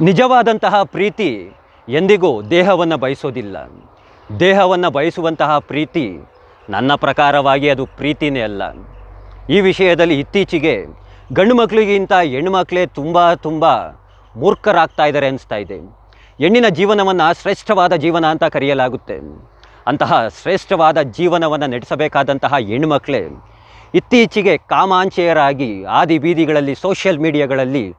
ನಿಜವಾದಂತಹ ಪ್ರೀತಿ ಎಂದಿಗೂ ದೇಹವನ್ನು ಬಯಸೋದಿಲ್ಲ. ದೇಹವನ್ನು ಬಯಸುವಂತಹ ಪ್ರೀತಿ ನನ್ನ ಪ್ರಕಾರವಾಗಿ ಅದು ಪ್ರೀತಿನೇ ಅಲ್ಲ. ಈ ವಿಷಯದಲ್ಲಿ ಇತ್ತೀಚೆಗೆ ಗಂಡು ಮಕ್ಕಳಿಗಿಂತ ಹೆಣ್ಣುಮಕ್ಕಳೇ ತುಂಬ ತುಂಬ ಮೂರ್ಖರಾಗ್ತಾ ಇದ್ದಾರೆ ಅನಿಸ್ತಾ ಇದೆ. ಹೆಣ್ಣಿನ ಜೀವನವನ್ನು ಶ್ರೇಷ್ಠವಾದ ಜೀವನ ಅಂತ ಕರೆಯಲಾಗುತ್ತೆ. ಅಂತಹ ಶ್ರೇಷ್ಠವಾದ ಜೀವನವನ್ನು ನಡೆಸಬೇಕಾದಂತಹ ಹೆಣ್ಣುಮಕ್ಕಳೇ ಇತ್ತೀಚೆಗೆ ಕಾಮಾಂಚೆಯರಾಗಿ ಆದಿ ಬೀದಿಗಳಲ್ಲಿ ಸೋಷಿಯಲ್ ಮೀಡಿಯಾಗಳಲ್ಲಿ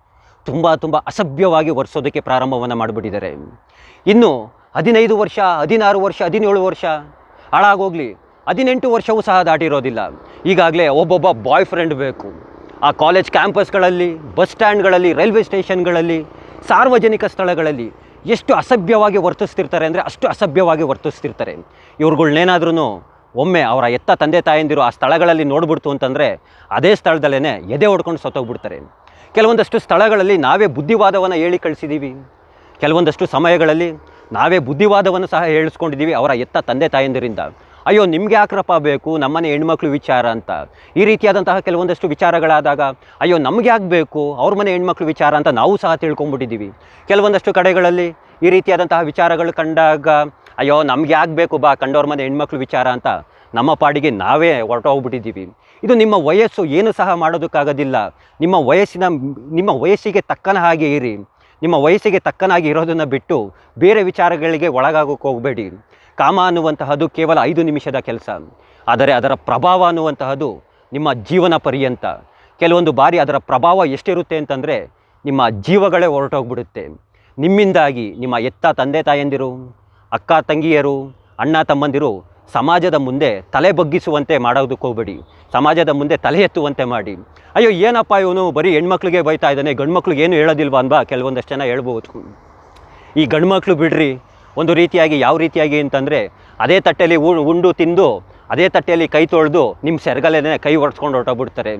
ತುಂಬ ತುಂಬ ಅಸಭ್ಯವಾಗಿ ಒರೆಸೋದಕ್ಕೆ ಪ್ರಾರಂಭವನ್ನು ಮಾಡಿಬಿಟ್ಟಿದ್ದಾರೆ. ಇನ್ನು ಹದಿನೈದು ವರ್ಷ, ಹದಿನಾರು ವರ್ಷ, ಹದಿನೇಳು ವರ್ಷ ಹಾಳಾಗೋಗ್ಲಿ, ಹದಿನೆಂಟು ವರ್ಷವೂ ಸಹ ದಾಟಿರೋದಿಲ್ಲ. ಈಗಾಗಲೇ ಒಬ್ಬೊಬ್ಬ ಬಾಯ್ ಫ್ರೆಂಡ್ ಬೇಕು. ಆ ಕಾಲೇಜ್ ಕ್ಯಾಂಪಸ್ಗಳಲ್ಲಿ ಬಸ್ ಸ್ಟ್ಯಾಂಡ್ಗಳಲ್ಲಿ ರೈಲ್ವೆ ಸ್ಟೇಷನ್ಗಳಲ್ಲಿ ಸಾರ್ವಜನಿಕ ಸ್ಥಳಗಳಲ್ಲಿ ಎಷ್ಟು ಅಸಭ್ಯವಾಗಿ ವರ್ತಿಸ್ತಿರ್ತಾರೆ ಅಂದರೆ ಅಷ್ಟು ಅಸಭ್ಯವಾಗಿ ವರ್ತಿಸ್ತಿರ್ತಾರೆ. ಇವ್ರುಗಳ್ನೇನಾದ್ರೂ ಒಮ್ಮೆ ಅವರ ಎತ್ತ ತಂದೆ ತಾಯಂದಿರು ಆ ಸ್ಥಳಗಳಲ್ಲಿ ನೋಡ್ಬಿಡ್ತು ಅಂತಂದರೆ ಅದೇ ಸ್ಥಳದಲ್ಲೇ ಎದೆ ಹೊಡ್ಕೊಂಡು ಸತ್ತೋಗ್ಬಿಡ್ತಾರೆ. ಕೆಲವೊಂದಷ್ಟು ಸ್ಥಳಗಳಲ್ಲಿ ನಾವೇ ಬುದ್ಧಿವಾದವನ್ನು ಹೇಳಿ ಕಳಿಸಿದ್ದೀವಿ ಕೆಲವೊಂದಷ್ಟು ಸಮಯಗಳಲ್ಲಿ ನಾವೇ ಬುದ್ಧಿವಾದವನ್ನು ಸಹ ಹೇಳಿಸ್ಕೊಂಡಿದ್ದೀವಿ ಅವರ ಎತ್ತ ತಂದೆ ತಾಯಂದಿರಿಂದ. ಅಯ್ಯೋ, ನಿಮಗೆ ಯಾಕ್ರಪ್ಪ ಬೇಕು? ನಮ್ಮನೆ ಹೆಣ್ಮಕ್ಳು ವಿಚಾರ ಅಂತ. ಈ ರೀತಿಯಾದಂತಹ ಕೆಲವೊಂದಷ್ಟು ವಿಚಾರಗಳಾದಾಗ, ಅಯ್ಯೋ, ನಮ್ಗೆ ಯಾಕೆ ಬೇಕು? ಅವ್ರ ಮನೆ ಹೆಣ್ಮಕ್ಳು ವಿಚಾರ ಅಂತ ನಾವು ಸಹ ತಿಳ್ಕೊಂಬಿಟ್ಟಿದ್ದೀವಿ ಕೆಲವೊಂದಷ್ಟು ಕಡೆಗಳಲ್ಲಿ ಈ ರೀತಿಯಾದಂತಹ ವಿಚಾರಗಳು ಕಂಡಾಗ, ಅಯ್ಯೋ, ನಮ್ಗೆ ಯಾಕೆ ಬೇಕು ಬಾ, ಕಂಡವ್ರ ಮನೆ ಹೆಣ್ಮಕ್ಳು ವಿಚಾರ ಅಂತ. ನಮ್ಮ ಪಾಡಿಗೆ ನಾವೇ ಹೊರಟೋಗ್ಬಿಟ್ಟಿದ್ದೀವಿ. ಇದು ನಿಮ್ಮ ವಯಸ್ಸು, ಏನು ಸಹ ಮಾಡೋದಕ್ಕಾಗೋದಿಲ್ಲ. ನಿಮ್ಮ ವಯಸ್ಸಿನ, ನಿಮ್ಮ ವಯಸ್ಸಿಗೆ ತಕ್ಕನ ಹಾಗೆ ಇರಿ. ನಿಮ್ಮ ವಯಸ್ಸಿಗೆ ತಕ್ಕನಾಗಿ ಇರೋದನ್ನು ಬಿಟ್ಟು ಬೇರೆ ವಿಚಾರಗಳಿಗೆ ಒಳಗಾಗೋಕ್ಕೆ ಹೋಗಬೇಡಿ. ಕಾಮ ಅನ್ನುವಂತಹದ್ದು ಕೇವಲ ಐದು ನಿಮಿಷದ ಕೆಲಸ. ಆದರೆ ಅದರ ಪ್ರಭಾವ ಅನ್ನುವಂತಹದ್ದು ನಿಮ್ಮ ಜೀವನ ಪರ್ಯಂತ. ಕೆಲವೊಂದು ಬಾರಿ ಅದರ ಪ್ರಭಾವ ಎಷ್ಟಿರುತ್ತೆ ಅಂತಂದರೆ ನಿಮ್ಮ ಜೀವಗಳೇ ಹೊರಟೋಗ್ಬಿಡುತ್ತೆ. ನಿಮ್ಮಿಂದಾಗಿ ನಿಮ್ಮ ಎತ್ತ ತಂದೆ ತಾಯಂದಿರು, ಅಕ್ಕ ತಂಗಿಯರು, ಅಣ್ಣ ತಮ್ಮಂದಿರು ಸಮಾಜದ ಮುಂದೆ ತಲೆ ಬಗ್ಗಿಸುವಂತೆ ಮಾಡೋದಕ್ಕೆ ಹೋಗ್ಬೇಡಿ. ಸಮಾಜದ ಮುಂದೆ ತಲೆ ಎತ್ತುವಂತೆ ಮಾಡಿ. ಅಯ್ಯೋ, ಏನಪ್ಪ ಇವನು? ಬರೀ ಹೆಣ್ಮಕ್ಳಿಗೆ ಬೈತಾ ಇದ್ದಾನೆ. ಗಂಡು ಮಕ್ಳಿಗೆ ಏನು ಹೇಳೋದಿಲ್ವಾ ಅನ್ಬಾ ಕೆಲವೊಂದಷ್ಟು ಜನ ಹೇಳ್ಬೋದು. ಈ ಗಂಡು ಮಕ್ಕಳು ಬಿಡ್ರಿ. ಒಂದು ರೀತಿಯಾಗಿ, ಯಾವ ರೀತಿಯಾಗಿ ಅಂತಂದರೆ, ಅದೇ ತಟ್ಟೆಯಲ್ಲಿ ಉಂಡು ತಿಂದು ಅದೇ ತಟ್ಟೆಯಲ್ಲಿ ಕೈ ತೊಳೆದು ನಿಮ್ಮ ಸೆರಗಲೇನೆ ಕೈ ಒರೆಸ್ಕೊಂಡು ಹೊರಟೋಗ್ಬಿಡ್ತಾರೆ.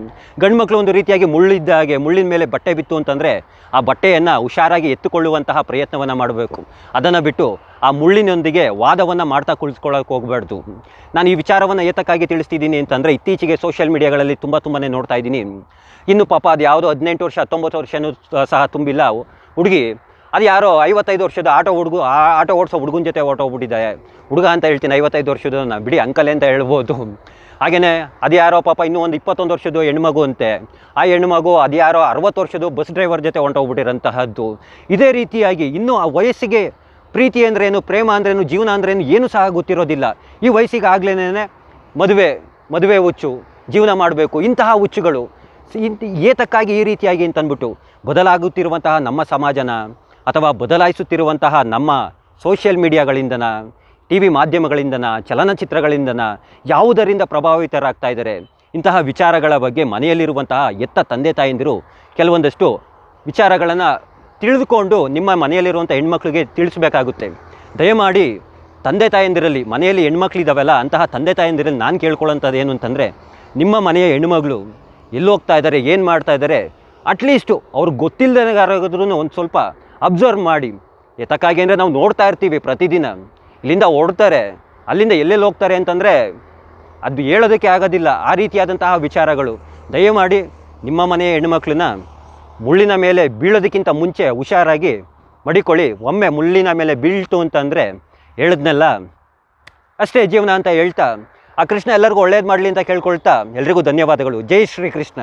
ಗಂಡು ಒಂದು ರೀತಿಯಾಗಿ ಮುಳ್ಳಿದ್ದ ಹಾಗೆ, ಮುಳ್ಳಿನ ಮೇಲೆ ಬಟ್ಟೆ ಬಿತ್ತು ಅಂತಂದರೆ ಆ ಬಟ್ಟೆಯನ್ನು ಹುಷಾರಾಗಿ ಎತ್ತುಕೊಳ್ಳುವಂತಹ ಪ್ರಯತ್ನವನ್ನು ಮಾಡಬೇಕು. ಅದನ್ನು ಬಿಟ್ಟು ಆ ಮುಳ್ಳಿನೊಂದಿಗೆ ವಾದವನ್ನು ಮಾಡ್ತಾ ಕುಳಿತುಕೊಳ್ಳೋಕೆ ಹೋಗಬಾರ್ದು. ನಾನು ಈ ವಿಚಾರವನ್ನು ಏತಕ್ಕಾಗಿ ತಿಳಿಸ್ತಿದ್ದೀನಿ ಅಂತಂದರೆ ಇತ್ತೀಚೆಗೆ ಸೋಷಿಯಲ್ ಮೀಡಿಯಾಗಳಲ್ಲಿ ತುಂಬ ತುಂಬಾ ನೋಡ್ತಾ ಇದ್ದೀನಿ. ಇನ್ನು ಪಾಪ ಅದು ಯಾವುದೋ ಹದಿನೆಂಟು ವರ್ಷ, ಹತ್ತೊಂಬತ್ತು ವರ್ಷನೂ ಸಹ ತುಂಬಿಲ್ಲ. ಹುಡುಗಿ ಅದು ಯಾರೋ ಐವತ್ತೈದು ವರ್ಷದ ಆಟೋ ಹುಡುಗ, ಆ ಆಟೋ ಓಡಿಸೋ ಹುಡುಗನ ಜೊತೆ ಹೊರಟೋಗ್ಬಿಟ್ಟಿದ್ದಾರೆ ಹುಡುಗ ಅಂತ ಹೇಳ್ತೀನಿ, ಐವತ್ತೈದು ವರ್ಷದ ನಾನು ಬಿಡಿ ಅಂಕಲ್ ಅಂತ ಹೇಳ್ಬೋದು. ಹಾಗೆಯೇ ಅದು ಯಾರೋ ಪಾಪ ಇನ್ನೂ ಒಂದು ಇಪ್ಪತ್ತೊಂದು ವರ್ಷದ ಹೆಣ್ಮಗು ಅಂತೆ. ಆ ಹೆಣ್ಮಗು ಅದು ಯಾರೋ ಅರವತ್ತು ವರ್ಷದ ಬಸ್ ಡ್ರೈವರ್ ಜೊತೆ ಹೊಂಟೋಗ್ಬಿಟ್ಟಿರೋಂತಹದ್ದು ಇದೇ ರೀತಿಯಾಗಿ ಇನ್ನೂ ಆ ವಯಸ್ಸಿಗೆ ಪ್ರೀತಿ ಅಂದ್ರೇನು ಪ್ರೇಮ ಅಂದ್ರೇನು ಜೀವನ ಅಂದ್ರೇನು ಏನು ಸಹ ಗೊತ್ತಿರೋದಿಲ್ಲ. ಈ ವಯಸ್ಸಿಗೆ ಆಗ್ಲೇನೆ ಮದುವೆ ಮದುವೆ ಹುಚ್ಚು, ಜೀವನ ಮಾಡಬೇಕು, ಇಂತಹ ಹುಚ್ಚುಗಳು. ಇಂತ ಏತಕ್ಕಾಗಿ ಈ ರೀತಿಯಾಗಿ ಅಂತಂದ್ಬಿಟ್ಟು ಬದಲಾಗುತ್ತಿರುವಂತಹ ನಮ್ಮ ಸಮಾಜನ ಅಥವಾ ಬದಲಾಯಿಸುತ್ತಿರುವಂತಹ ನಮ್ಮ ಸೋಷಿಯಲ್ ಮೀಡಿಯಾಗಳಿಂದನ ಟಿ ವಿ ಮಾಧ್ಯಮಗಳಿಂದನ, ಚಲನಚಿತ್ರಗಳಿಂದನ ಯಾವುದರಿಂದ ಪ್ರಭಾವಿತರಾಗ್ತಾ ಇದ್ದಾರೆ? ಇಂತಹ ವಿಚಾರಗಳ ಬಗ್ಗೆ ಮನೆಯಲ್ಲಿರುವಂತಹ ಎತ್ತ ತಂದೆ ತಾಯಂದಿರು ಕೆಲವೊಂದಷ್ಟು ವಿಚಾರಗಳನ್ನು ತಿಳಿದುಕೊಂಡು ನಿಮ್ಮ ಮನೆಯಲ್ಲಿರುವಂಥ ಹೆಣ್ಮಕ್ಳಿಗೆ ತಿಳಿಸಬೇಕಾಗುತ್ತೆ. ದಯಮಾಡಿ ತಂದೆ ತಾಯಂದಿರಲ್ಲಿ, ಮನೆಯಲ್ಲಿ ಹೆಣ್ಮಕ್ಳಿದಾವೆಲ್ಲ, ಅಂತಹ ತಂದೆ ತಾಯಂದಿರಲ್ಲಿ ನಾನು ಕೇಳ್ಕೊಳ್ಳೋಂಥದ್ದು ಏನು ಅಂತಂದರೆ, ನಿಮ್ಮ ಮನೆಯ ಹೆಣ್ಮಗಳು ಎಲ್ಲೋಗ್ತಾ ಇದ್ದಾರೆ, ಏನು ಮಾಡ್ತಾ ಇದ್ದಾರೆ, ಅಟ್ಲೀಸ್ಟು ಅವ್ರಿಗೆ ಗೊತ್ತಿಲ್ಲದಾರಾದ್ರೂ ಒಂದು ಸ್ವಲ್ಪ ಅಬ್ಸರ್ವ್ ಮಾಡಿ. ಎತಕ್ಕಾಗಿ ಅಂದರೆ ನಾವು ನೋಡ್ತಾ ಇರ್ತೀವಿ ಪ್ರತಿದಿನ. ಇಲ್ಲಿಂದ ಓಡ್ತಾರೆ ಅಲ್ಲಿಂದ ಎಲ್ಲೆಲ್ಲಿ ಹೋಗ್ತಾರೆ ಅಂತಂದರೆ ಅದು ಹೇಳೋದಕ್ಕೆ ಆಗೋದಿಲ್ಲ. ಆ ರೀತಿಯಾದಂತಹ ವಿಚಾರಗಳು. ದಯಮಾಡಿ ನಿಮ್ಮ ಮನೆಯ ಹೆಣ್ಮಕ್ಳನ್ನ ಮುಳ್ಳಿನ ಮೇಲೆ ಬೀಳೋದಕ್ಕಿಂತ ಮುಂಚೆ ಹುಷಾರಾಗಿ ಮಡಿಕೊಳ್ಳಿ. ಒಮ್ಮೆ ಮುಳ್ಳಿನ ಮೇಲೆ ಬೀಳ್ತು ಅಂತಂದರೆ ಹೇಳಿದ್ನಲ್ಲ. ಅಷ್ಟೇ ಜೀವನ ಅಂತ ಹೇಳ್ತಾ, ಆ ಕೃಷ್ಣ ಎಲ್ಲರಿಗೂ ಒಳ್ಳೇದು ಮಾಡಲಿ ಅಂತ ಕೇಳ್ಕೊಳ್ತಾ ಎಲ್ರಿಗೂ ಧನ್ಯವಾದಗಳು. ಜೈ ಶ್ರೀ ಕೃಷ್ಣ.